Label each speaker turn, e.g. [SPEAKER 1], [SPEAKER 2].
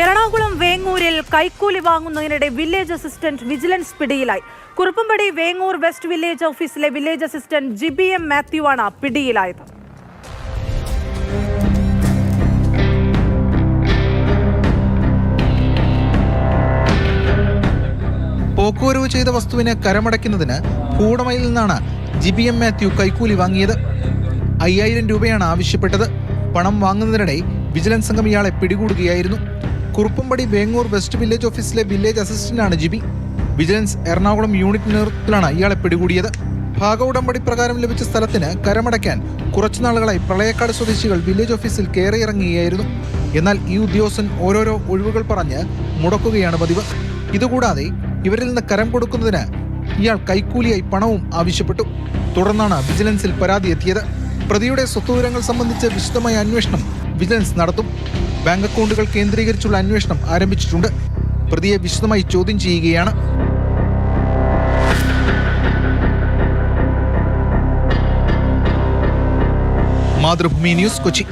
[SPEAKER 1] എറണാകുളം വേങ്ങൂരിൽ കൈക്കൂലി വാങ്ങുന്നതിനിടെ village assistant vigilance പിടിയിലായി. Kuruppampady Vengoor west village ഓഫീസിലെ village assistant Jibi M Mathew ആണ് പിടിയിലായത്.
[SPEAKER 2] പോക്കുവരവ് ചെയ്ത വസ്തുവിനെ കരമടയ്ക്കുന്നതിന് കൂടമയിൽ നിന്നാണ് ജിബി എം മാത്യു കൈക്കൂലി വാങ്ങിയത്. അയ്യായിരം രൂപയാണ് ആവശ്യപ്പെട്ടത്. പണം വാങ്ങുന്നതിനിടെ വിജിലൻസ് സംഘം ഇയാളെ പിടികൂടുകയായിരുന്നു. കുറുപ്പമ്പടി വേങ്ങൂർ വെസ്റ്റ് വില്ലേജ് ഓഫീസിലെ വില്ലേജ് അസിസ്റ്റന്റാണ് ജിബി വിജിലൻസ് എറണാകുളം യൂണിറ്റ് നേതൃത്വത്തിലാണ് ഇയാളെ പിടികൂടിയത്. ഭാഗ ഉടമ്പടി പ്രകാരം ലഭിച്ച സ്ഥലത്തിന് കരമടയ്ക്കാൻ കുറച്ചു നാളുകളായി പ്രളയക്കാട് സ്വദേശികൾ വില്ലേജ് ഓഫീസിൽ കയറിയിറങ്ങുകയായിരുന്നു. എന്നാൽ ഈ ഉദ്യോഗസ്ഥൻ ഓരോരോ ഒഴിവുകൾ പറഞ്ഞ് മുടക്കുകയാണ് പതിവ്. ഇതുകൂടാതെ ഇവരിൽ നിന്ന് കരം കൊടുക്കുന്നതിന് ഇയാൾ കൈക്കൂലിയായി പണവും ആവശ്യപ്പെട്ടു. തുടർന്നാണ് വിജിലൻസിൽ പരാതി എത്തിയത്. പ്രതിയുടെ സ്വത്തുവിവരങ്ങൾ സംബന്ധിച്ച് വിശദമായ അന്വേഷണം വിജിലൻസ് നടത്തും. ബാങ്ക് അക്കൗണ്ടുകൾ കേന്ദ്രീകരിച്ചുള്ള അന്വേഷണം ആരംഭിച്ചിട്ടുണ്ട്. പ്രതിയെ വിശദമായി ചോദ്യം ചെയ്യുകയാണ്. മാതൃഭൂമി ന്യൂസ് കൊച്ചി.